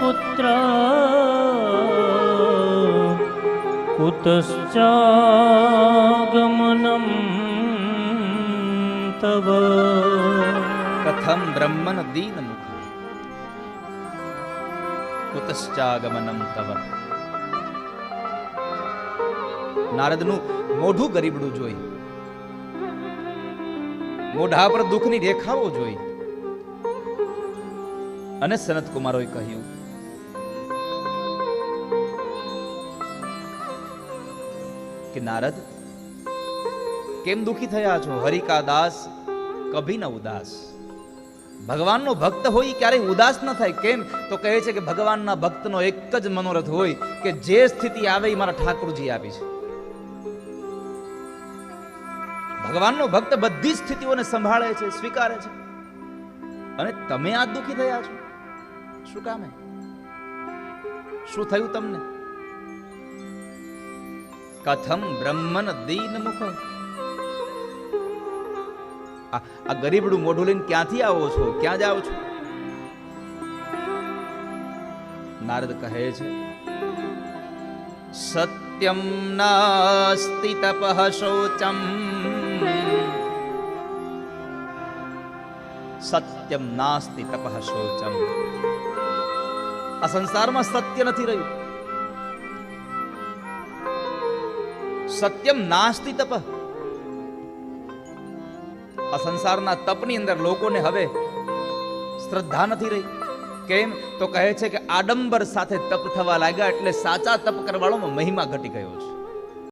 કુત્ર કુતશ્ચાગમનમ તવ કથમ બ્રહ્મન દીન મુખ કુતશ્ચાગમનમ તવ નારદનું મોઢું ગરીબડું જોઈ મોઢા પર દુઃખની રેખાઓ જોઈ અને સનત કુમારોએ કહ્યું, કે નારદ, કેમ દુખી થયા છો? હરિકા દાસ, કભી ન ઉદાસ. ભગવાનનો ભક્ત હોય ક્યારેય ઉદાસ ન થાય. કેમ? તો કહે છે કે ભગવાનના ભક્તનો એક જ મનોરથ હોય કે જે સ્થિતિ આવે એ મારા ઠાકોરજી આપી છે. ભગવાનનો ભક્ત બધી સ્થિતિઓને સંભાળે છે, સ્વીકારે છે. અને તમે આ દુખી થયા છો? શું કામે શું થયું તમને? કથમ બ્રહ્મન દીન મુખ આ ગરીબડું મોઢું લઈને ક્યાંથી આવો છો? ક્યાં જાઓ છો? નારદ કહે છે, સત્યમ નાસ્તિ તપઃ શૌચમ. સત્યમ નાસ્તિ તપઃ શૌચમ આ સંસારમાં સત્ય નથી રહ્યું. સત્યમ નાસ્તિ તપ. આ સંસારના તપની અંદર લોકોને હવે શ્રદ્ધા નથી રહી. કેમ? તો કહે છે કે આડંબર સાથે તપ થવા લાગ્યા એટલે સાચા તપ કરવાળોમાં મહિમા ઘટી ગયો છે.